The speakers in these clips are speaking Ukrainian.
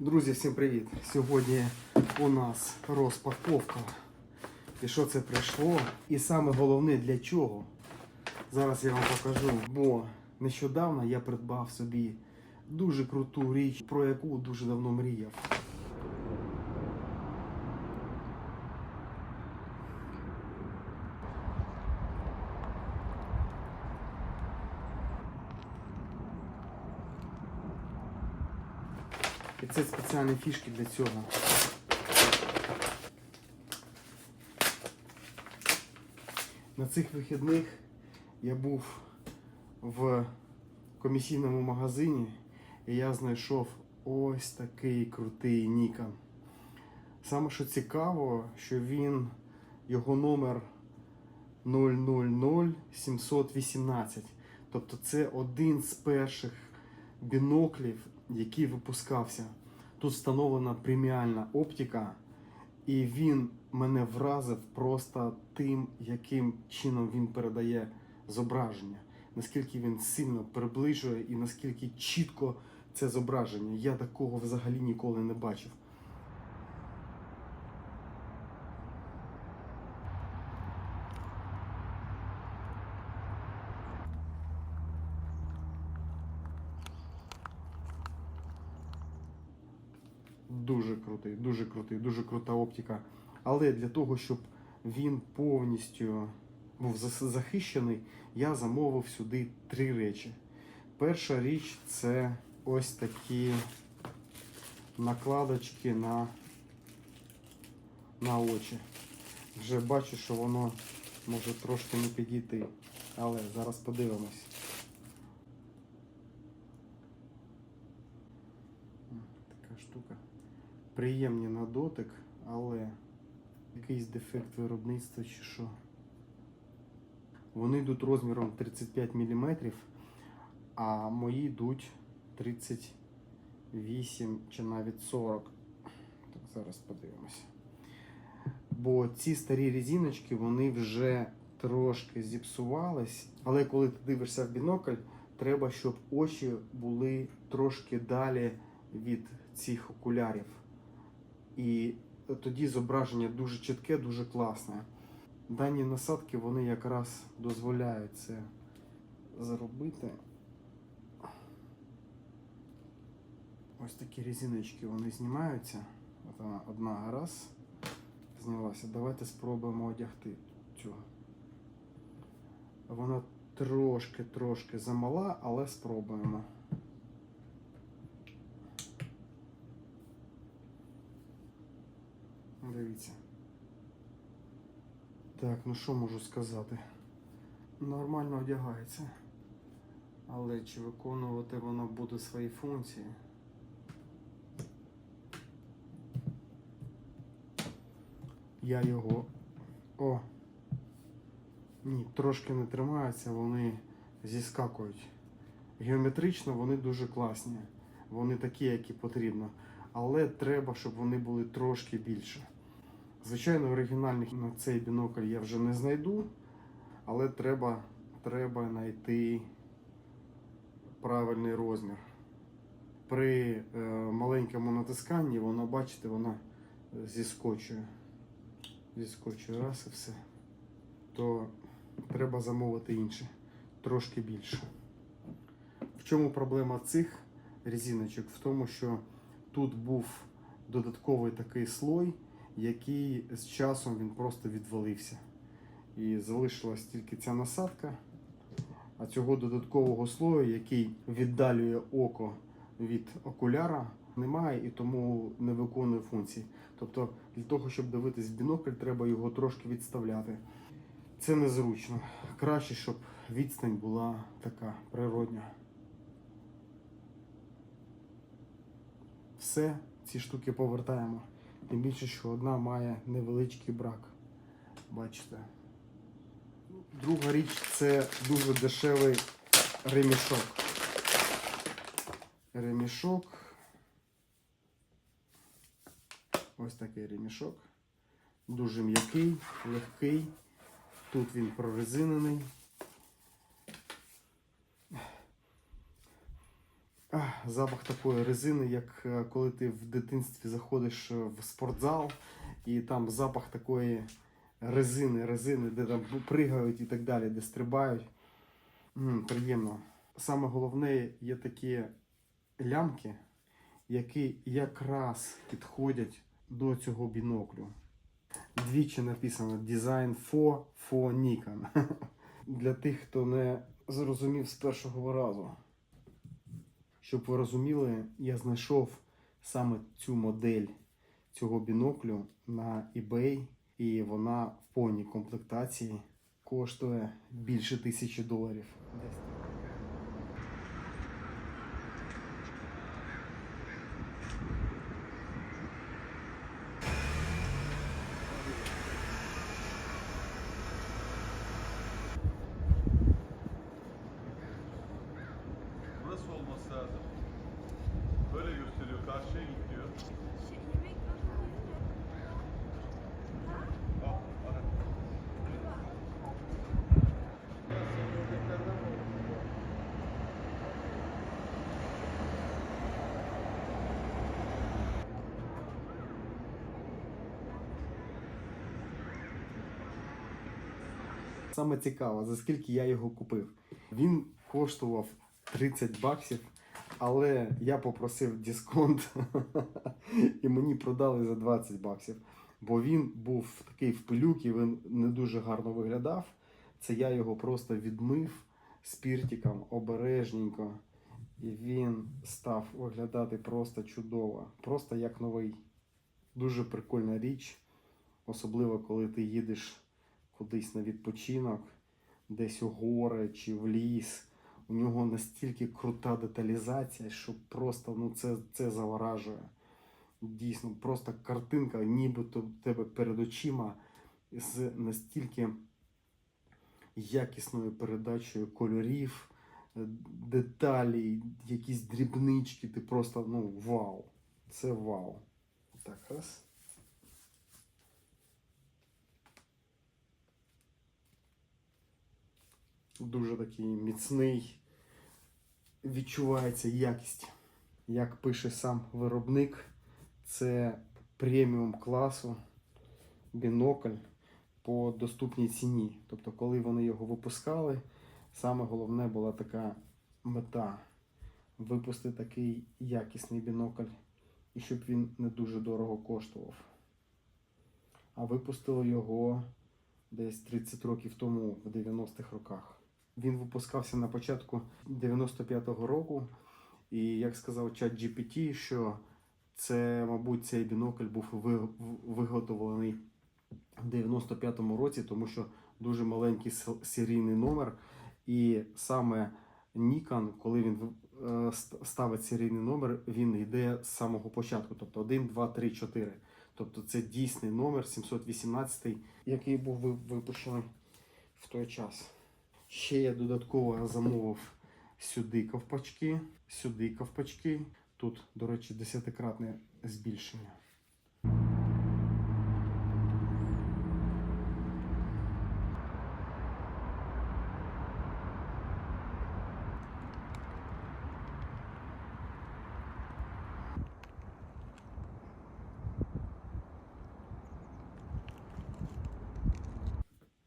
Друзі, всім привіт! Сьогодні у нас розпаковка. І що це прийшло? І саме головне для чого? Зараз я вам покажу. Бо нещодавно я придбав собі дуже круту річ, про яку дуже давно мріяв. Це спеціальні фішки для цього. На цих вихідних я був в комісійному магазині і я знайшов ось такий крутий Nikon. Саме що цікаво, що він, його номер 000718. Тобто це один з перших біноклів, який випускався. Тут встановлена преміальна оптика, і він мене вразив просто тим, яким чином він передає зображення, наскільки він сильно приближує і наскільки чітко це зображення. Я такого взагалі ніколи не бачив. Дуже крутий, дуже крутий, дуже крута оптика. Але для того, щоб він повністю був захищений, я замовив сюди три речі. Перша річ це ось такі накладочки на, на очі. Вже бачу, що воно може трошки не підійти. Але зараз подивимось. М, Така штука приємні на дотик, але якийсь дефект виробництва чи що. Вони йдуть розміром 35 мм, а мої йдуть 38 чи навіть 40. Так, зараз подивимося. Бо ці старі резиночки, вони вже трошки зіпсувались, але коли ти дивишся в бінокль, треба, щоб очі були трошки далі від цих окулярів. І тоді зображення дуже чітке, дуже класне. Дані насадки вони якраз дозволяють це зробити. Ось такі резиночки вони знімаються. От вона одна раз знялася. Давайте спробуємо одягти цю. Вона трошки-трошки замала, але спробуємо. Дивіться. Так, ну що можу сказати? Нормально одягається. Але чи виконувати воно буде свої функції? Я його. О! Ні, трошки не тримаються, вони зіскакують. Геометрично вони дуже класні. Вони такі, які потрібно. Але треба, щоб вони були трошки більше. Звичайно, оригінальних на цей бінокль я вже не знайду, але треба, треба знайти правильний розмір. При е, маленькому натисканні вона, бачите, вона зіскочує. Зіскочує раз і все. То треба замовити інше, трошки більше. В чому проблема цих резиночок? В тому, що тут був додатковий такий слой, який з часом він просто відвалився. І залишилась тільки ця насадка. А цього додаткового слою, який віддалює око від окуляра, немає і тому не виконує функції. Тобто для того, щоб дивитись бінокль, треба його трошки відставляти. Це незручно. Краще, щоб відстань була така природня. Все, ці штуки повертаємо. Тим більше, що одна має невеличкий брак. Бачите. Друга річ це дуже дешевий ремішок. Ремішок. Ось такий ремішок. Дуже м'який, легкий. Тут він прорезинений. Запах такої резини, як е, коли ти в дитинстві заходиш е, в спортзал, і там запах такої резини, резини, де там пригають і так далі, де стрибають. М, приємно. Саме головне є такі лямки, які якраз підходять до цього біноклю. Двічі написано Design for for Nikon. Для тих, хто не зрозумів з першого разу. Щоб ви розуміли, я знайшов саме цю модель цього біноклю на eBay, і вона в повній комплектації коштує більше тисячі доларів. Саме цікаво, за скільки я його купив. Він коштував 30 баксів, але я попросив дисконт і мені продали за 20 баксів. Бо він був такий в пилюки, він не дуже гарно виглядав. Це я його просто відмив спіртиком обережненько. І він став виглядати просто чудово, просто як новий. Дуже прикольна річ, особливо коли ти їдеш кудись на відпочинок, десь у гори чи в ліс. У нього настільки крута деталізація, що просто ну, це, це заворажує. Дійсно, просто картинка, нібито в тебе перед очима з настільки якісною передачею кольорів, е, деталей, якісь дрібнички. Ти просто ну вау. Це вау. Так, раз. Дуже такий міцний. Відчувається якість. Як пише сам виробник, це преміум класу бінокль по доступній ціні. Тобто, коли вони його випускали, саме головне була така мета випустити такий якісний бінокль, і щоб він не дуже дорого коштував. А випустили його десь 30 років тому, в 90-х роках. Він випускався на початку 95-го року, і як сказав чат GPT, що це, мабуть, цей бінокль був виготовлений в 95-му році, тому що дуже маленький серійний номер. І саме Nikon, коли він е, ставить серійний номер, він йде з самого початку, тобто 1, 2, 3, 4. Тобто це дійсний номер 718, який був випущений в той час. Ще я додатково замовив сюди ковпачки, сюди ковпачки. Тут, до речі, десятикратне збільшення.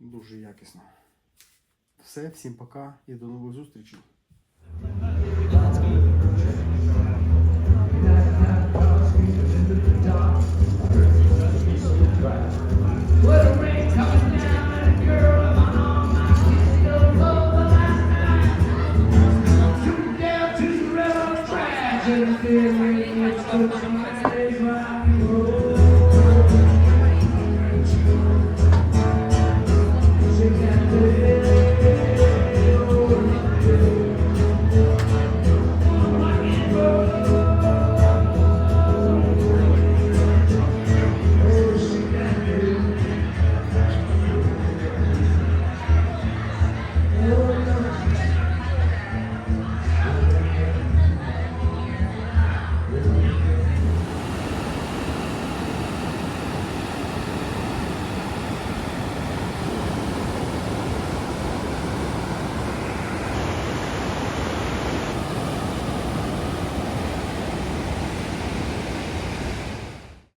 Дуже якісно. Все, всім пока і до нових зустрічей.